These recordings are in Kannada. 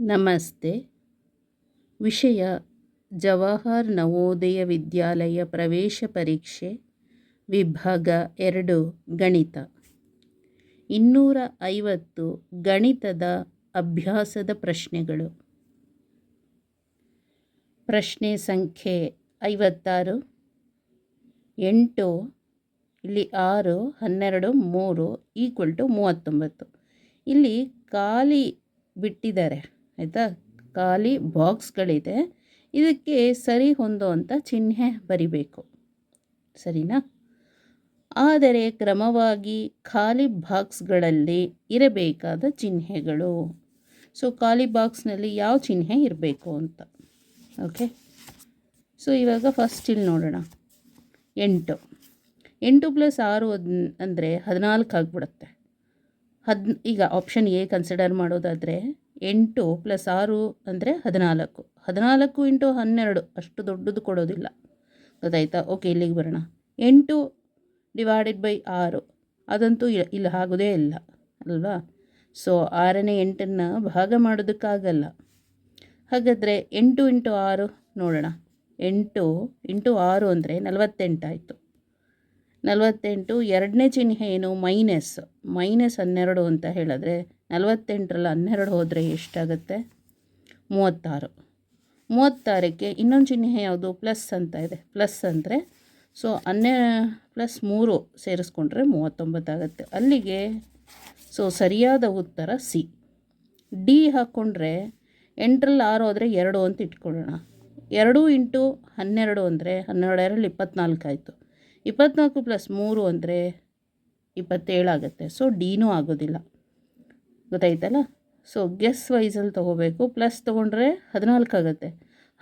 ನಮಸ್ತೆ. ವಿಷಯ ಜವಾಹರ್ ನವೋದಯ ವಿದ್ಯಾಲಯ ಪ್ರವೇಶ ಪರೀಕ್ಷೆ, ವಿಭಾಗ ಎರಡು, ಗಣಿತ. ಇನ್ನೂರ ಐವತ್ತು ಗಣಿತದ ಅಭ್ಯಾಸದ ಪ್ರಶ್ನೆಗಳು. ಪ್ರಶ್ನೆ ಸಂಖ್ಯೆ ಐವತ್ತಾರು, ಎಂಟು, ಇಲ್ಲಿ ಆರು, ಹನ್ನೆರಡು, ಮೂರು ಈಕ್ವಲ್ ಟು ಮೂವತ್ತೊಂಬತ್ತು. ಇಲ್ಲಿ ಖಾಲಿ ಬಿಟ್ಟಿದ್ದಾರೆ. ಆಯಿತಾ? ಖಾಲಿ ಬಾಕ್ಸ್ಗಳಿದೆ. ಇದಕ್ಕೆ ಸರಿ ಹೊಂದುವಂಥ ಚಿಹ್ನೆ ಬರಿಬೇಕು. ಸರಿನಾ? ಆದರೆ ಕ್ರಮವಾಗಿ ಖಾಲಿ ಬಾಕ್ಸ್ಗಳಲ್ಲಿ ಇರಬೇಕಾದ ಚಿಹ್ನೆಗಳು. ಸೊ, ಖಾಲಿ ಬಾಕ್ಸ್ನಲ್ಲಿ ಯಾವ ಚಿಹ್ನೆ ಇರಬೇಕು ಅಂತ. ಓಕೆ? ಸೊ, ಇವಾಗ ಫಸ್ಟ್ ಇಲ್ಲಿ ನೋಡೋಣ. ಎಂಟು. ಎಂಟು ಪ್ಲಸ್ ಆರು ಅಂದರೆ ಹದಿನಾಲ್ಕು ಆಗಿಬಿಡುತ್ತೆ. ಹದ್, ಈಗ ಆಪ್ಷನ್ ಎ ಕನ್ಸಿಡರ್ ಮಾಡೋದಾದರೆ ಎಂಟು ಪ್ಲಸ್ ಆರು ಅಂದರೆ ಹದಿನಾಲ್ಕು. ಹದಿನಾಲ್ಕು ಇಂಟು ಹನ್ನೆರಡು, ಅಷ್ಟು ದೊಡ್ಡದು ಕೊಡೋದಿಲ್ಲ. ಗೊತ್ತಾಯ್ತಾ? ಓಕೆ, ಇಲ್ಲಿಗೆ ಬರೋಣ. ಎಂಟು ಡಿವೈಡೆಡ್ ಬೈ ಆರು. ಅದಂತೂ ಇಲ್ಲ ಆಗೋದೇ ಇಲ್ಲ, ಅಲ್ವಾ? ಸೊ, ಆರನೇ ಎಂಟನ್ನು ಭಾಗ ಮಾಡೋದಕ್ಕಾಗಲ್ಲ. ಹಾಗಾದರೆ ಎಂಟು ಇಂಟು ಆರು ನೋಡೋಣ. ಎಂಟು ಇಂಟು ಆರು ಅಂದರೆ ನಲವತ್ತೆಂಟಾಯಿತು ನಲವತ್ತೆಂಟು, ಎರಡನೇ ಚಿಹ್ನೆ ಏನು? ಮೈನಸ್. ಮೈನಸ್ ಹನ್ನೆರಡು ಅಂತ ಹೇಳಿದ್ರೆ ನಲವತ್ತೆಂಟರಲ್ಲಿ ಹನ್ನೆರಡು ಹೋದರೆ ಎಷ್ಟಾಗುತ್ತೆ? ಮೂವತ್ತಾರು. ಮೂವತ್ತಾರಕ್ಕೆ ಇನ್ನೊಂದು ಚಿಹ್ನೆ ಯಾವುದು? ಪ್ಲಸ್ ಅಂತ ಇದೆ. ಪ್ಲಸ್ ಅಂದರೆ, ಸೊ ಹನ್ನೆ, ಪ್ಲಸ್ ಮೂರು ಸೇರಿಸ್ಕೊಂಡ್ರೆ ಮೂವತ್ತೊಂಬತ್ತಾಗುತ್ತೆ ಅಲ್ಲಿಗೆ, ಸೊ ಸರಿಯಾದ ಉತ್ತರ ಸಿ. ಡಿ ಹಾಕ್ಕೊಂಡ್ರೆ ಎಂಟರಲ್ಲಿ ಆರು ಹೋದರೆ ಎರಡು ಅಂತ ಇಟ್ಕೊಳ್ಳೋಣ. ಎರಡು ಇಂಟು ಹನ್ನೆರಡು ಅಂದರೆ ಹನ್ನೆರಡರಲ್ಲಿ ಇಪ್ಪತ್ನಾಲ್ಕು ಆಯಿತು. ಇಪ್ಪತ್ನಾಲ್ಕು ಪ್ಲಸ್ ಮೂರು ಅಂದರೆ ಇಪ್ಪತ್ತೇಳಾಗುತ್ತೆ ಸೊ ಡಿನೂ ಆಗೋದಿಲ್ಲ. ಗೊತ್ತಾಯ್ತಲ್ಲ? ಸೊ ಗೆಸ್ ವೈಸಲ್ಲಿ ತೊಗೋಬೇಕು. ಪ್ಲಸ್ ತೊಗೊಂಡ್ರೆ ಹದಿನಾಲ್ಕು ಆಗುತ್ತೆ.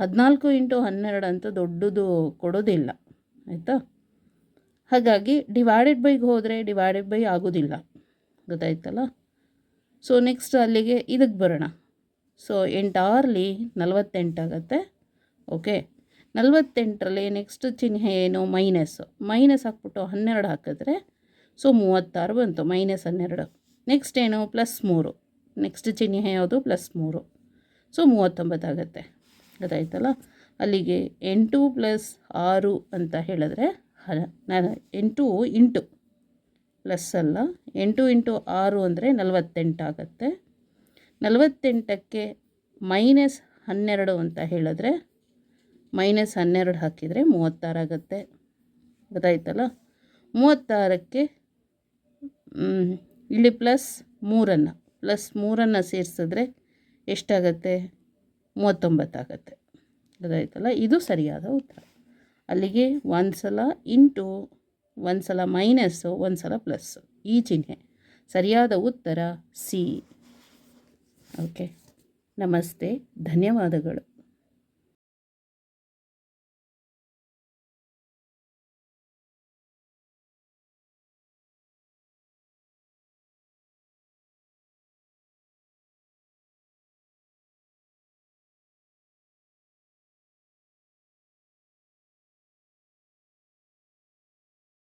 ಹದಿನಾಲ್ಕು ಇಂಟು ಹನ್ನೆರಡು ಅಂತ ದೊಡ್ಡದು ಕೊಡೋದಿಲ್ಲ. ಆಯಿತಾ? ಹಾಗಾಗಿ ಡಿವೈಡೆಡ್ ಬೈಗೆ ಹೋದರೆ ಡಿವೈಡೆಡ್ ಬೈ ಆಗೋದಿಲ್ಲ. ಗೊತ್ತಾಯ್ತಲ್ಲ? ಸೊ ನೆಕ್ಸ್ಟ್ ಅಲ್ಲಿಗೆ ಇದಕ್ಕೆ ಬರೋಣ. ಸೊ ಎಂಟಾರ್ಲಿ ನಲವತ್ತೆಂಟಾಗತ್ತೆ ಓಕೆ ನಲವತ್ತೆಂಟರಲ್ಲಿ ನೆಕ್ಸ್ಟ್ ಚಿಹ್ನೆ ಏನು? ಮೈನಸ್ ಮೈನಸ್ ಹಾಕ್ಬಿಟ್ಟು ಹನ್ನೆರಡು ಹಾಕಿದ್ರೆ ಸೊ ಮೂವತ್ತಾರು ಬಂತು. ಮೈನಸ್ ಹನ್ನೆರಡು. ನೆಕ್ಸ್ಟ್ ಏನು? ಪ್ಲಸ್ ಮೂರು. ನೆಕ್ಸ್ಟ್ ಚಿಹ್ನೆ ಯಾವುದು? ಪ್ಲಸ್ ಮೂರು. ಸೊ ಮೂವತ್ತೊಂಬತ್ತಾಗತ್ತೆ ಗೊತ್ತಾಯ್ತಲ್ಲ ಅಲ್ಲಿಗೆ ಎಂಟು ಪ್ಲಸ್ ಆರು ಅಂತ ಹೇಳಿದ್ರೆ ನಾನು ಎಂಟು ಇಂಟು. ಪ್ಲಸ್ ಅಲ್ಲ? ಎಂಟು ಇಂಟು ಆರು ಅಂದರೆ ನಲವತ್ತೆಂಟಾಗತ್ತೆ ನಲವತ್ತೆಂಟಕ್ಕೆ ಮೈನಸ್ ಹನ್ನೆರಡು ಅಂತ ಹೇಳಿದ್ರೆ ಮೈನಸ್ ಹನ್ನೆರಡು ಹಾಕಿದರೆ ಮೂವತ್ತಾರಾಗತ್ತೆ ಗೊತ್ತಾಯ್ತಲ್ಲ ಮೂವತ್ತಾರಕ್ಕೆ ಇಲ್ಲಿ ಪ್ಲಸ್ ಮೂರನ್ನು ಪ್ಲಸ್ ಮೂರನ್ನು ಸೇರಿಸಿದ್ರೆ ಎಷ್ಟಾಗತ್ತೆ? ಮೂವತ್ತೊಂಬತ್ತಾಗತ್ತೆ. ಗೊತ್ತಾಯ್ತಲ್ಲ ಇದು ಸರಿಯಾದ ಉತ್ತರ. ಅಲ್ಲಿಗೆ ಒಂದು ಸಲ ಇಂಟು ಒಂದು ಸಲ ಮೈನಸ್ಸು ಒಂದು ಸಲ ಪ್ಲಸ್ಸು ಈ ಚಿಹ್ನೆ. ಸರಿಯಾದ ಉತ್ತರ ಸಿ. ಓಕೆ ನಮಸ್ತೆ. ಧನ್ಯವಾದಗಳು.